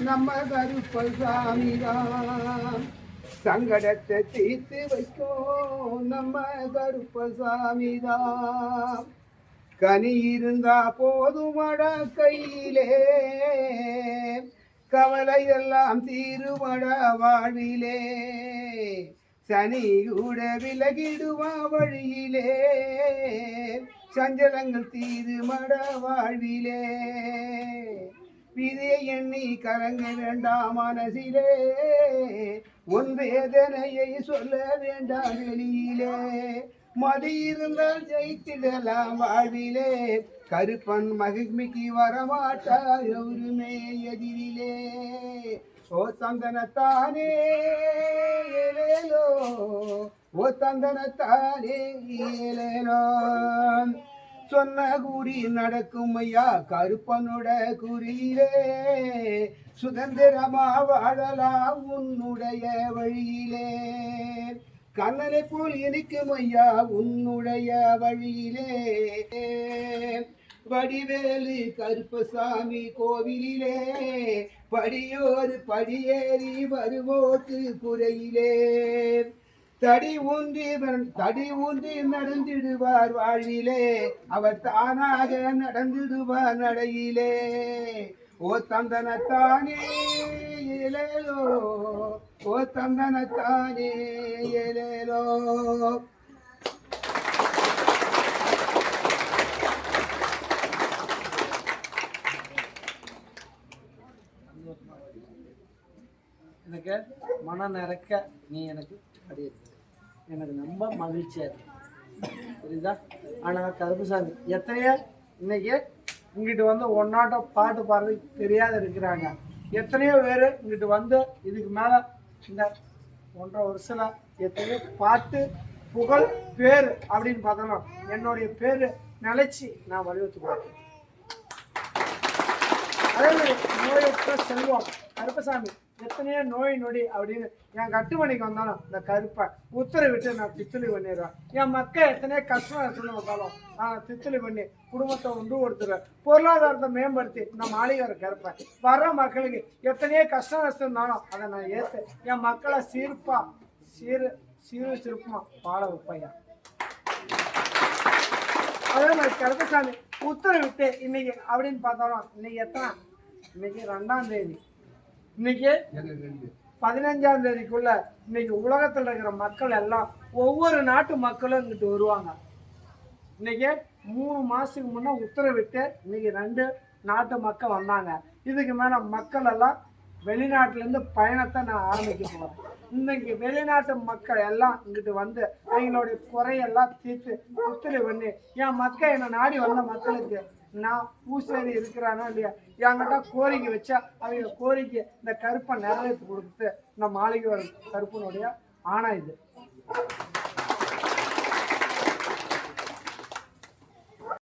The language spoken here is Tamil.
நம்ம கருப்பல் சாமிதான் சங்கடத்தை தீர்த்து வைக்கும் நம்ம கருப்ப சாமிதான் கனி இருந்தா போதுமட கையிலே. கவலை எல்லாம் தீருமட வாழிலே சனி கூட விலகிடுவா வழியிலே. சஞ்சலங்கள் தீது மட வாழ்விலே. விதியை எண்ணி கலங்க வேண்டாம் மனசிலே. உன் வேதனையை சொல்ல வேண்டாம் வெளியிலே. மதி இருந்தால் ஜெயித்திடலாம் வாழ்விலே. கருப்பன் மகிழ்மிக்கு வரமாட்டா எவருமே எதிரிலே. ஓ சந்தனத்தானே ஓ தந்தனத்தானே சொன்ன கூடி நடக்கும் ஐயா கருப்பனோட குறியிலே சுதந்திரமா வாழலாம் உன்னுடைய வழியிலே. கண்ணனை போல் இனிக்கும் ஐயா உன்னுடைய வழியிலே. வடிவேலு கருப்பசாமி கோவிலிலே. படியோர் படியேறி வருவோக்கு குறையிலே. தடி ஊன்றி தடி ஊன்றி நடந்திடுவார் வாழ்விலே. அவர் தானாக நடந்திடுவார் நடையிலே. ஓ தந்தனத்தானே ஏலேலோ. ஓ தந்தனத்தானே ஏலேலோ. நிறைக்க மன நிறைக்க நீ எனக்கு கிடையாது எனக்கு ரொம்ப மகிழ்ச்சியாக இருக்கு. புரியுதா? ஆனால் கருப்புசாமி எத்தனையோ இன்னைக்கு இங்கிட்டு வந்து ஒன்னாட்டம் பாட்டு பாடுறதுக்கு தெரியாத இருக்கிறாங்க. எத்தனையோ பேர் இங்கிட்டு வந்து இதுக்கு மேலே இந்த ஒன்றரை வருஷத்தில் எத்தனையோ பாட்டு புகழ் பேர் அப்படின்னு பார்த்தோம்னா என்னுடைய பேர் நிலைச்சி நான் வலியுறுத்தி பார்த்தேன் அதே மாதிரி நோயற்ற செல்வம் கருப்பசாமி எத்தனையோ நோய் நொடி அப்படின்னு என் கட்டுமணிக்கு வந்தாலும் இந்த கருப்பை உத்தரவிட்டு நான் திச்சலி பண்ணிடுவேன். என் மக்கள் எத்தனையோ கஷ்டம் எத்தனை வந்தாலும் நான் திச்சலி பண்ணி குடும்பத்தை உண்டு கொடுத்துருவேன் பொருளாதாரத்தை மேம்படுத்தி நான் மாளிகை கருப்பேன் வர்ற மக்களுக்கு எத்தனையோ கஷ்டம் நஷ்டம் இருந்தாலும் அதை நான் ஏற்று என் மக்களை சீர்ப்பா சீர் சீரு சிறப்புமா பாட வைப்பையா அதே மாதிரி கருப்பசாமி உத்தரவிட்டு இன்னைக்கு அப்படின்னு பார்த்தாலும் இன்னைக்கு எத்தனை? இன்னைக்கு ரெண்டாம் தேதி. இன்னைக்கு பதினஞ்சாம் தேதிக்குள்ள இன்னைக்கு உலகத்தில் இருக்கிற மக்கள் எல்லாம் ஒவ்வொரு நாட்டு மக்களும் இங்கிட்டு வருவாங்க. இன்னைக்கு மூணு மாசத்துக்கு முன்னே உத்தரவிட்டு இன்னைக்கு ரெண்டு நாட்டு மக்கள் வந்தாங்க. இதுக்கு மேலே மக்கள் எல்லாம் வெளிநாட்டிலேருந்து பயணத்தை நான் ஆரம்பிக்க போகிறேன் இன்னைக்கு வெளிநாட்டு மக்கள் எல்லாம் இங்கிட்டு வந்து அவங்களுடைய குறையெல்லாம் தீர்த்து உத்தரவு பண்ணி என் மக்கள் என்னை நாடி வந்த மக்களுக்கு நான் பூசேரி இருக்கிறானோ இல்லையா? என்கிட்ட கோரிக்கை வச்சா அவங்க கோரிக்கை இந்த கருப்பை நிறைவேற்றி கொடுத்து இந்த மாளிகை வரும் கருப்பனுடைய ஆணை இது.